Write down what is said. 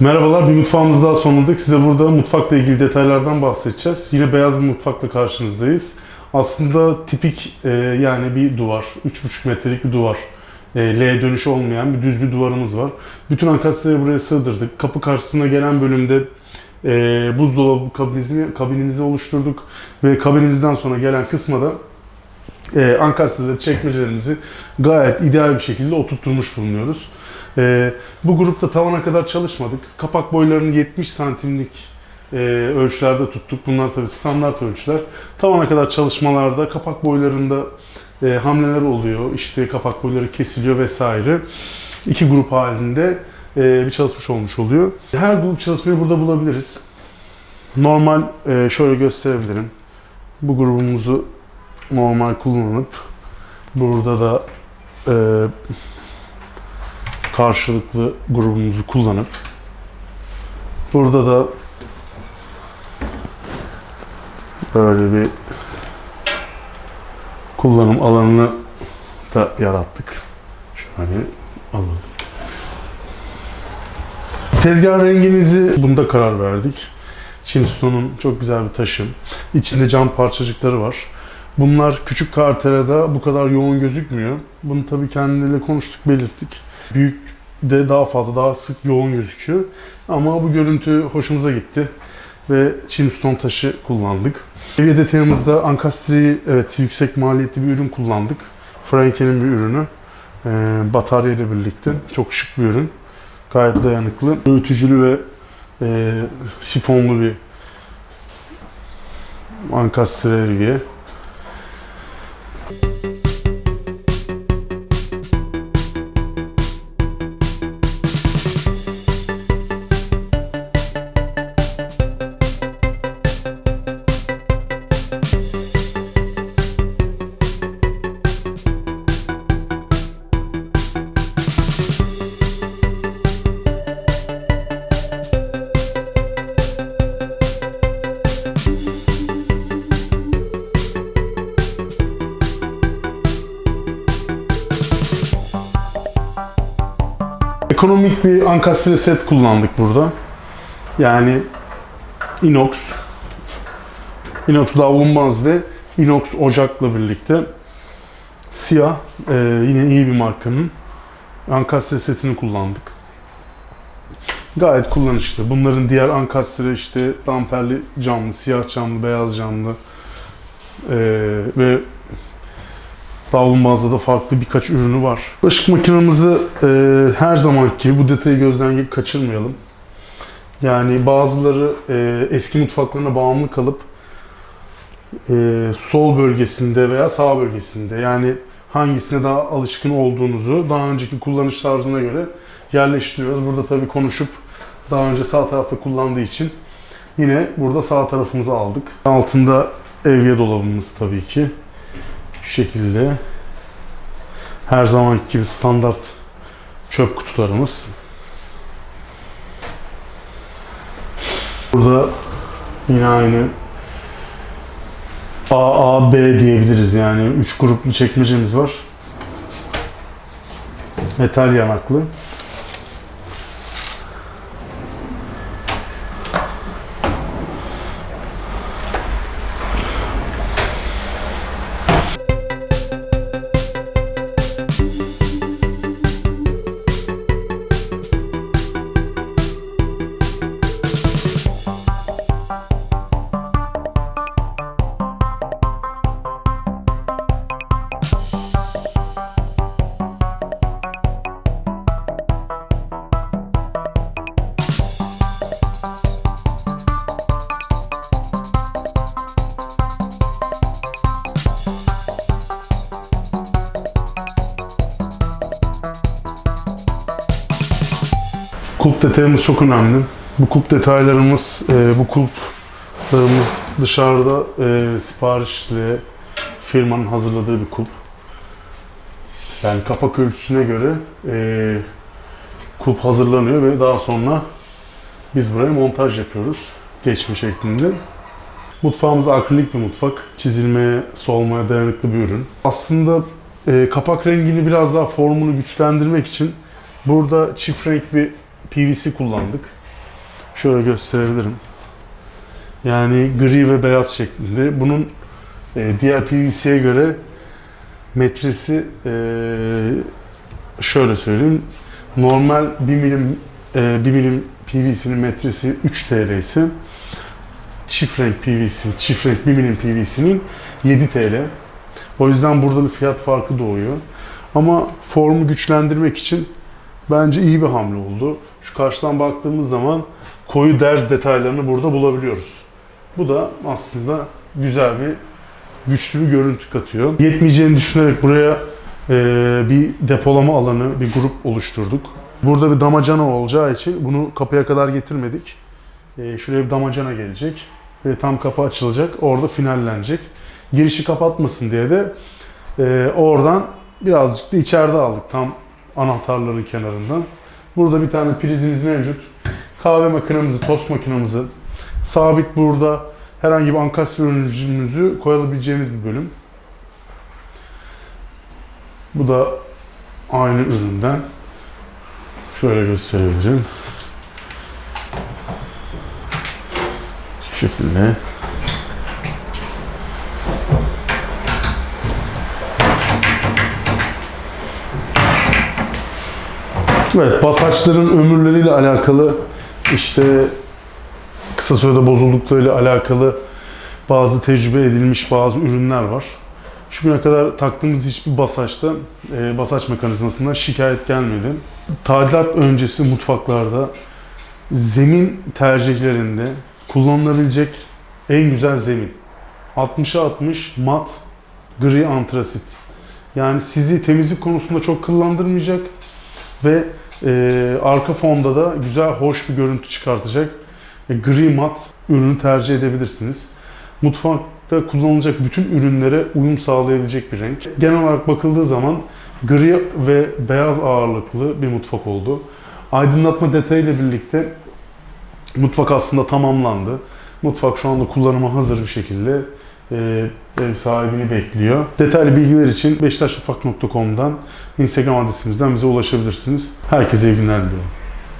Merhabalar, bir mutfağımız daha sonladık. Size burada mutfakla ilgili detaylardan bahsedeceğiz. Yine beyaz bir mutfakla karşınızdayız. Aslında tipik e, yani bir duvar, 3,5 metrelik bir duvar. E, L dönüşü olmayan bir düz bir duvarımız var. Bütün ankastreyi buraya sığdırdık. Kapı karşısına gelen bölümde e, buzdolabı kabinimizi, kabinimizi oluşturduk. Ve kabinimizden sonra gelen kısma da e, ankastreleri, çekmecelerimizi gayet ideal bir şekilde oturtturmuş bulunuyoruz. E, bu grupta tavana kadar çalışmadık. Kapak boylarını 70 santimlik e, ölçülerde tuttuk. Bunlar tabii standart ölçüler. Tavana kadar çalışmalarda kapak boylarında e, hamleler oluyor. İşte kapak boyları kesiliyor vesaire. İki grup halinde e, bir çalışmış olmuş oluyor. Her grup çalışmayı burada bulabiliriz. Normal e, şöyle gösterebilirim. Bu grubumuzu normal kullanıp burada da e, karşılıklı grubumuzu kullanıp burada da böyle bir kullanım alanını da yarattık. Şöyle alalım. Tezgah rengimizi bunda karar verdik. Chimstone'un çok güzel bir taşı. İçinde cam parçacıkları var. Bunlar küçük karterada bu kadar yoğun gözükmüyor. Bunu tabii kendileriyle konuştuk, belirttik. Büyük de daha fazla, daha sık yoğun gözüküyor. Ama bu görüntü hoşumuza gitti ve Chimstone taşı kullandık. Ev detayımızda Ankastri evet yüksek maliyetli bir ürün kullandık. Franken'in bir ürünü. Ee, batarya ile birlikte. Çok şık bir ürün. Gayet dayanıklı. Öğütücülü ve e, sifonlu bir Ankastre evye. Ekonomik bir ankastre set kullandık burada. Yani inox, inox davlumbaz ve inox ocakla birlikte siyah e, yine iyi bir markanın ankastre setini kullandık. Gayet kullanışlı. Bunların diğer ankastre işte damperli camlı, siyah camlı, beyaz camlı e, ve Davlumbaz'da da farklı birkaç ürünü var. Bulaşık makinamızı e, her zaman gibi bu detayı gözden kaçırmayalım. Yani bazıları e, eski mutfaklarına bağımlı kalıp e, sol bölgesinde veya sağ bölgesinde yani hangisine daha alışkın olduğunuzu daha önceki kullanış tarzına göre yerleştiriyoruz. Burada tabii konuşup daha önce sağ tarafta kullandığı için yine burada sağ tarafımızı aldık. Altında evye dolabımız tabii ki şu şekilde her zamanki gibi standart çöp kutularımız. Burada yine aynı A, A, B diyebiliriz yani. Üç gruplu çekmecemiz var. Metal yanaklı. Kulp detayımız çok önemli. Bu kulp detaylarımız, e, bu kulplarımız dışarıda e, siparişli firmanın hazırladığı bir kulp. Yani kapak ölçüsüne göre e, kulp hazırlanıyor ve daha sonra biz buraya montaj yapıyoruz geçme şeklinde. Mutfağımız akrilik bir mutfak. Çizilmeye, solmaya dayanıklı bir ürün. Aslında e, kapak rengini biraz daha formunu güçlendirmek için burada çift renk bir PVC kullandık. Şöyle gösterebilirim. Yani gri ve beyaz şeklinde. Bunun e, diğer PVC'ye göre metresi e, şöyle söyleyeyim. Normal 1 milim e, 1 milim PVC'nin metresi 3 TL ise çift renk PVC, çift renk 1 milim PVC'nin 7 TL. O yüzden burada bir fiyat farkı doğuyor. Ama formu güçlendirmek için bence iyi bir hamle oldu. Şu karşıdan baktığımız zaman koyu derz detaylarını burada bulabiliyoruz. Bu da aslında güzel bir güçlü bir görüntü katıyor. Yetmeyeceğini düşünerek buraya e, bir depolama alanı, bir grup oluşturduk. Burada bir damacana olacağı için bunu kapıya kadar getirmedik. E, şuraya bir damacana gelecek ve tam kapı açılacak. Orada finallenecek. Girişi kapatmasın diye de e, oradan birazcık da içeride aldık tam anahtarların kenarından. Burada bir tane prizimiz mevcut. Kahve makinemizi, tost makinemizi sabit burada herhangi bir ankastre ürünümüzü koyabileceğimiz bir bölüm. Bu da aynı üründen. Şöyle gösterebilirim. Şu şekilde. Evet, basaçların ömürleriyle alakalı işte kısa sürede bozulduklarıyla alakalı bazı tecrübe edilmiş bazı ürünler var. Şu güne kadar taktığımız hiçbir basaçta, e, basaç mekanizmasından şikayet gelmedi. Tadilat öncesi mutfaklarda zemin tercihlerinde kullanılabilecek en güzel zemin. 60'a 60 mat gri antrasit. Yani sizi temizlik konusunda çok kıllandırmayacak ve e, arka fonda da güzel, hoş bir görüntü çıkartacak e, gri mat ürünü tercih edebilirsiniz. Mutfakta kullanılacak bütün ürünlere uyum sağlayabilecek bir renk. Genel olarak bakıldığı zaman gri ve beyaz ağırlıklı bir mutfak oldu. Aydınlatma detayıyla birlikte mutfak aslında tamamlandı. Mutfak şu anda kullanıma hazır bir şekilde e, ev sahibini bekliyor. Detaylı bilgiler için beşiktaşmutfak.com'dan Instagram adresimizden bize ulaşabilirsiniz. Herkese iyi günler diliyorum.